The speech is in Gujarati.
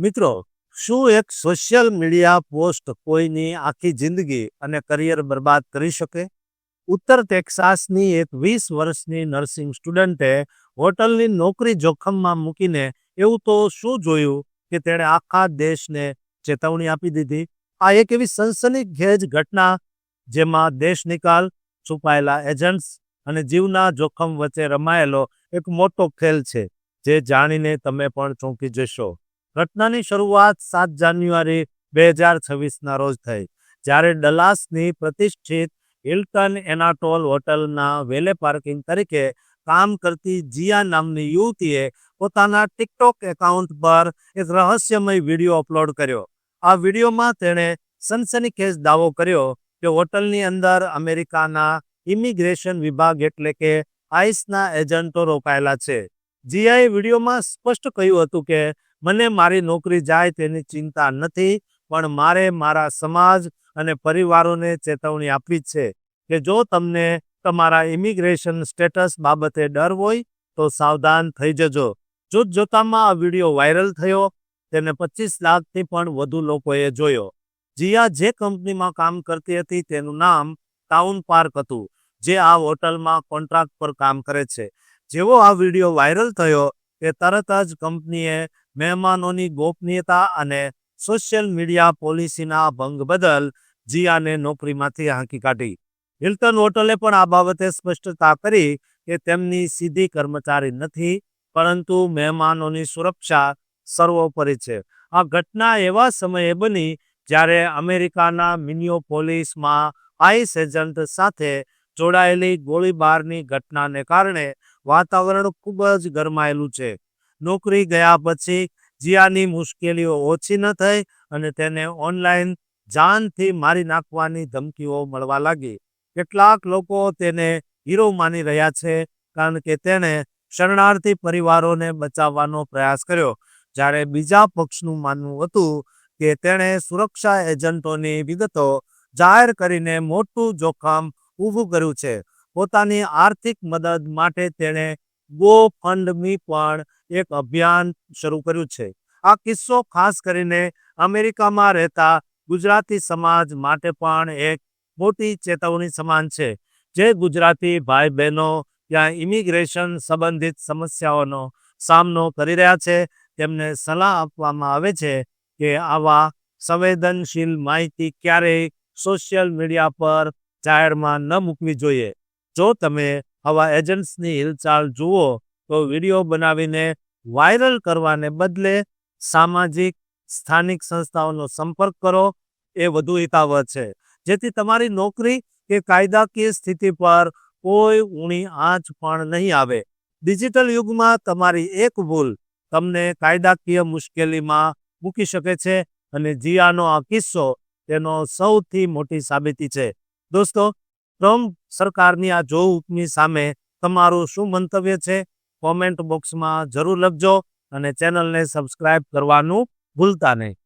મિત્રો, શું એક સોશિયલ મીડિયા પોસ્ટ કોઈની આખી જિંદગી અને કરિયર બરબાદ કરી શકે? ઉત્તર ટેક્સાસની એક વીસ વર્ષની નર્સિંગ સ્ટુડન્ટે હોટલની નોકરી જોખમમાં મૂકીને એવું તો શું જોયું કે તેણે આખા દેશને ચેતવણી આપી દીધી? આ એક એવી સનસનીખેજ ઘટના જેમાં દેશ નિકાલ, છુપાયેલા એજન્ટ્સ અને જીવના જોખમ વચ્ચે રમાયેલો એક મોટો ખેલ છે, જે જાણીને તમે પણ ચોંકી જશો. ઘટનાની શરૂઆત સાત જાન્યુઆરી બે હજાર છવ્વીસના રોજ થઈ, જ્યારે ડલાસની પ્રતિષ્ઠિત હિલ્ટન એનાટોલ હોટલના વેલે પાર્કિંગ તરીકે કામ કરતી જીયા નામની યુવતીએ પોતાના ટિકટોક એકાઉન્ટ પર એક રહસ્યમય વીડિયો અપલોડ કર્યો. આ વિડીયોમાં તેણે સનસનીખેજ દાવો કર્યો કે હોટલની અંદર અમેરિકાના ઇમિગ્રેશન વિભાગ એટલે કે આઈસના એજન્ટો રોકાયેલા છે. જીઆઈએ વિડીયોમાં સ્પષ્ટ કહ્યું હતું કે મને મારી નોકરી જાય તેની ચિંતા નથી, પણ મારે મારા સમાજ અને પરિવારોને ચેતવણી આપવી છે કે જો તમને તમારા ઇમિગ્રેશન સ્ટેટસ બાબતે ડર હોય, તો સાવધાન થઈ જજો. જૂથ જોતામાં આ વીડિયો વાયરલ થયો, તેને પચીસ લાખથી પણ વધુ લોકોએ જોયો. જીયા જે કંપનીમાં કામ કરતી હતી તેનું નામ ટાઉન પાર્ક હતું, જે આ હોટલમાં કોન્ટ્રાક્ટ પર કામ કરે છે. જેવો આ વીડિયો વાયરલ થયો કે તરત જ કંપનીએ મહેમાનોની ગોપનીયતા અને સોશિયલ મીડિયા પોલિસીના ભંગ બદલ જીયાને નોકરીમાંથી હાંકી કાઢી. હિલ્ટન હોટલે પણ આ બાબતે સ્પષ્ટતા કરી કે તેમની સીધી કર્મચારી નથી, પરંતુ મહેમાનોની સુરક્ષા સર્વોપરી છે. આ ઘટના એવા સમયે બની જ્યારે અમેરિકાના મિનિયોપોલિસમાં આઈસ એજન્ટ સાથે જોડાયેલી ગોળીબારની ઘટનાને કારણે વાતાવરણ ખૂબ જ ગરમાયેલું છે. નોકરી ગયા પછી જીયાની મુશ્કેલીઓ ઓછી ન થઈ અને તેને ઓનલાઈન જાનથી મારી નાખવાની ધમકીઓ મળવા લાગી. કેટલાક લોકો તેને હીરો માની રહ્યા છે કારણ કે તેણે શરણાર્થી પરિવારોને બચાવવાનો પ્રયાસ કર્યો. જ્યારે બીજા પક્ષનું માનવું હતું કે તેણે સુરક્ષા એજન્ટોની વિગતો જાહેર કરીને મોટું જોખમ ઊભું કર્યું છે, પોતાની આર્થિક મદદ માટે તેણે ગો ફંડમી પણ એક અભિયાન શરૂ કર્યું છે. આ કિસ્સો ખાસ કરીને અમેરિકામાં રહેતા ગુજરાતી સમાજ માટે પણ એક મોટી ચેતવણી સમાન છે. જે ગુજરાતી ભાઈ બહેનો ત્યાં ઇમિગ્રેશન સંબંધિત સમસ્યાઓનો સામનો કરી રહ્યા છે. તેમને સલાહ આપવામાં આવે છે કે આવા સંવેદનશીલ માહિતી ક્યારેય સોશિયલ મીડિયા પર જાહેરમાં ન મૂકવી જોઈએ. જો તમે આવા એજન્ટ્સની હિલચાલ જુઓ તો વીડિયો બનાવીને વાયરલ કરવાને બદલે સામાજિક, સ્થાનિક સંસ્થાઓનો સંપર્ક કરો, એ વધુ હિતાવહ છે. જેથી તમારી નોકરી કે કાયદાકીય સ્થિતિ પર કોઈ ઊણી આંચ પણ નહીં આવે. ડિજિટલ યુગમાં તમારી એક ભૂલ તમને કાયદાકીય મુશ્કેલીમાં મૂકી શકે છે અને જીયાનો આ કિસ્સો તેનો સૌથી મોટી સાબિતી છે. દોસ્તો ટ્રમ્પ સરકારની આ જોહુકમી સામે તમારું શું મંતવ્ય છે? કોમેન્ટ બોક્સમાં જરૂર લખજો અને ચેનલને સબસ્ક્રાઇબ કરવાનું ભૂલતા નહીં.